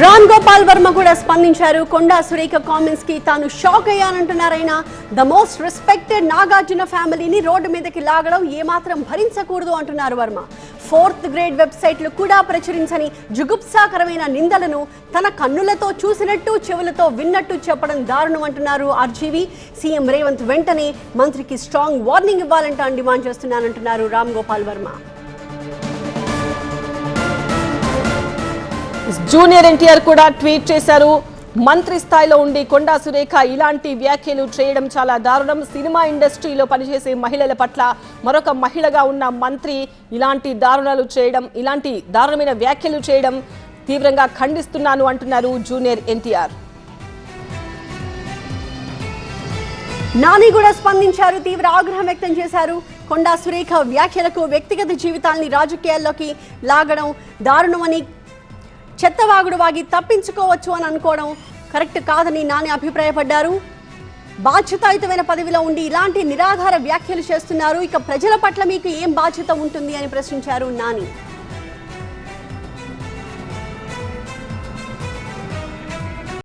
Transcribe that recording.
రామ్ గోపాల్ వర్మ కూడా స్పందించారు. కొండా సురేఖ కామెంట్స్కి తాను షాక్ అయ్యానంటున్నారైనా ద మోస్ట్ రెస్పెక్టెడ్ నాగార్జున ఫ్యామిలీని రోడ్డు మీదకి లాగడం ఏమాత్రం భరించకూడదు అంటున్నారు వర్మ. ఫోర్త్ గ్రేడ్ వెబ్సైట్లు కూడా ప్రచురించని జుగుప్సాకరమైన నిందలను తన కన్నులతో చూసినట్టు చెవులతో విన్నట్టు చెప్పడం దారుణం అంటున్నారు ఆర్జీవి. సీఎం రేవంత్ వెంటనే మంత్రికి స్ట్రాంగ్ వార్నింగ్ ఇవ్వాలంటా డిమాండ్ చేస్తున్నానంటున్నారు రామ్ గోపాల్ వర్మ. జూనియర్ ఎన్టీఆర్ కూడా ట్వీట్ చేశారు. మంత్రి స్థాయిలో ఉండి కొండా సురేఖ ఇలాంటి వ్యాఖ్యలు చేయడం చాలా దారుణం. సినిమా ఇండస్ట్రీలో పనిచేసే మహిళల పట్ల మరొక మహిళగా ఉన్న మంత్రి ఇలాంటి దారుణాలు చేయడం ఇలాంటి దారుణమైన వ్యాఖ్యలు చేయడం తీవ్రంగా ఖండిస్తున్నాను అంటున్నారు జూనియర్ ఎన్టీఆర్. నాని కూడా స్పందించారు తీవ్ర ఆగ్రహం వ్యక్తం చేశారు. కొండా సురేఖ వ్యాఖ్యలకు వ్యక్తిగత జీవితాల్ని రాజకీయాల్లోకి లాగడం దారుణమని చెత్తవాగుడు వాగి తప్పించుకోవచ్చు అని అనుకోవడం కరెక్ట్ కాదని నాని అభిప్రాయపడ్డారు. బాధ్యతాయుతమైన పదవిలో ఉండి ఇలాంటి నిరాధార వ్యాఖ్యలు చేస్తున్నారు. ఇక ప్రజల పట్ల మీకు ఏం బాధ్యత ఉంటుంది అని ప్రశ్నించారు నాని.